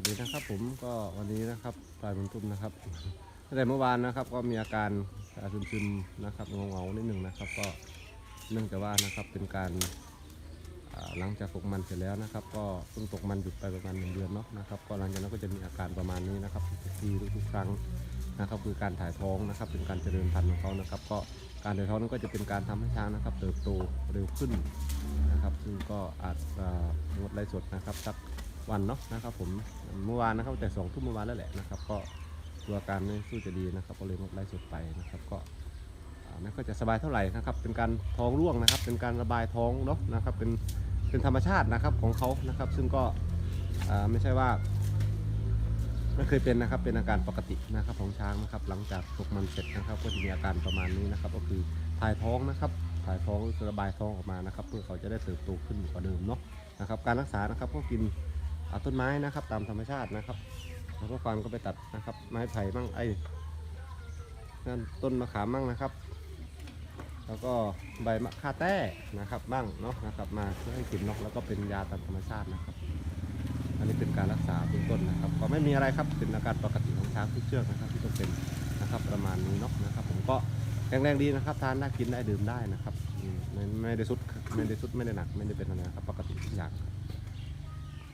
วัสดีนะครับผมก็วันนี้นะครับปลายบรรทุมนะครับตั้งแต่เมื่อวานนะครับ ก็มีอาการซึมๆนะครับเงาๆนิดหนึ่งนะครับ ก็เนื่องจากว่านะครับเป็นการหลังจากตกมันเสร็จแล้วนะครับ ก็เพิ่งตกมันหยุดไปประมาณหนึ่งเดือนเนาะนะครับก็หลังจากนั้นก็จะมีอาการประมาณนี้นะครับทุกทีทุกๆครั้งนะครับคือการถ่ายท้องนะครับ เป็นการเจริญพันธุ์ของเขานะครับ ก็การถ่ายท้องนั้นก็จะเป็นการทำให้ช้างนะครับ เติบโตเร็วขึ้นนะครับ ซึ่งก็อาจงดไลฟ์สดนะครับสัก วันเนาะนะครับผมเมื่อวานนะครับแต่สองทุ่มเมื่อวานแล้วแหละนะครับ ก็ดูอาการไม่สู้จะดีนะครับ ก็เลยงดไล่สดไปนะครับ ก็ไม่ค่อยจะสบายเท่าไหร่นะครับ เป็นการท้องร่วงนะครับ เป็นการระบายท้องเนาะนะครับ เป็นเป็นธรรมชาตินะครับของเขานะครับ ซึ่งก็ไม่ใช่ว่าไม่เคยเป็นนะครับ เป็นอาการปกตินะครับของช้างนะครับ หลังจากตกมันเสร็จนะครับ ก็จะมีอาการประมาณนี้นะครับ ก็คือถ่ายท้องนะครับ ถ่ายท้องระบายท้องออกมานะครับ เพื่อเขาจะได้เติบโตขึ้นกว่าเดิมเนาะนะครับ การรักษานะครับก็กิน ต้นไม้นะครับ ตามธรรมชาตินะครับแล้วก็ฟามก็ไปตัดนะครับ ไม้ไผ่บ้างไอ้นั่นต้นมะขามบ้างนะครับ แล้วก็ใบมะข่าแต้นะครับบ้างเนาะนะครับ มาเพื่อให้กินนกแล้วก็เป็นยาตามธรรมชาตินะครับ อันนี้เป็นการรักษาเบื้องต้นนะครับ ก็ไม่มีอะไรครับเป็นอาการปกติของช้างทุกเชือกนะครับ ที่ต้องเป็นนะครับประมาณนี้เนาะนะครับ ผมก็แข็งแรงดีนะครับทานได้กินได้ดื่มได้นะครับไม่ได้สุดไม่ได้สุดไม่ได้หนักไม่ได้เป็นอะไรครับปกติทุกอย่าง